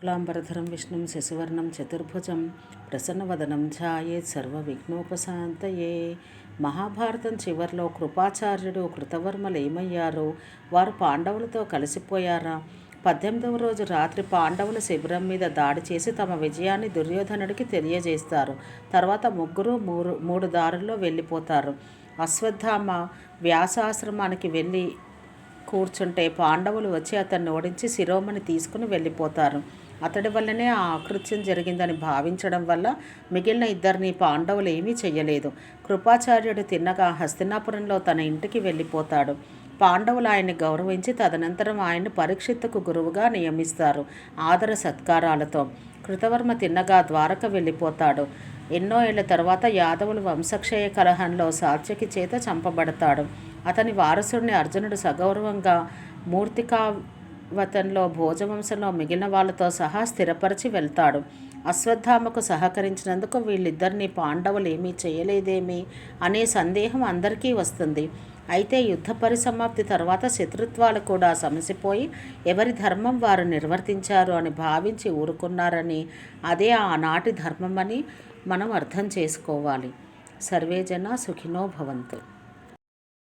శుక్లాంబరధరం విష్ణుం శశివర్ణం చతుర్భుజం ప్రసన్నవదనం ఛాయేత్ సర్వవిఘ్నోపశాంతయే మహాభారతం చివరిలో కృపాచార్యుడు కృతవర్మలు ఏమయ్యారో వారు పాండవులతో కలిసిపోయారా? పద్దెనిమిదవ రోజు రాత్రి పాండవుల శిబిరం మీద దాడి చేసి తమ విజయాన్ని దుర్యోధనుడికి తెలియజేస్తారు. తర్వాత ముగ్గురు మూడు మూడు దారుల్లో వెళ్ళిపోతారు. అశ్వత్థామ వ్యాసాశ్రమానికి వెళ్ళి కూర్చుంటే పాండవులు వచ్చి అతన్ని ఓడించి శిరోమణి తీసుకుని వెళ్ళిపోతారు. అతడి వల్లనే ఆ ఆకృత్యం జరిగిందని భావించడం వల్ల మిగిలిన ఇద్దరిని పాండవులు ఏమీ చెయ్యలేదు. కృపాచార్యుడు తిన్నగా హస్తినాపురంలో తన ఇంటికి వెళ్ళిపోతాడు. పాండవులు ఆయన్ని గౌరవించి తదనంతరం ఆయన్ని పరీక్షిత్తుకు గురువుగా నియమిస్తారు ఆదర సత్కారాలతో. కృతవర్మ తిన్నగా ద్వారక వెళ్ళిపోతాడు. ఎన్నో ఏళ్ళ తర్వాత యాదవులు వంశక్షయ కలహంలో సాత్యకి చేత చంపబడతాడు. అతని వారసుడిని అర్జునుడు సగౌరవంగా మూర్తికావతంలో భోజవంశంలో మిగిలిన వాళ్ళతో సహా స్థిరపరిచి వెళ్తాడు. అశ్వత్థామకు సహకరించినందుకు వీళ్ళిద్దరిని పాండవులు ఏమీ చేయలేదేమి అనే సందేహం అందరికీ వస్తుంది. అయితే యుద్ధ పరిసమాప్తి తర్వాత శత్రుత్వాలు కూడా సమసిపోయి ఎవరి ధర్మం వారు నిర్వర్తించారు అని భావించి ఊరుకున్నారని అదే ఆనాటి ధర్మమని మనం అర్థం చేసుకోవాలి. సర్వేజన సుఖినో భవంతు.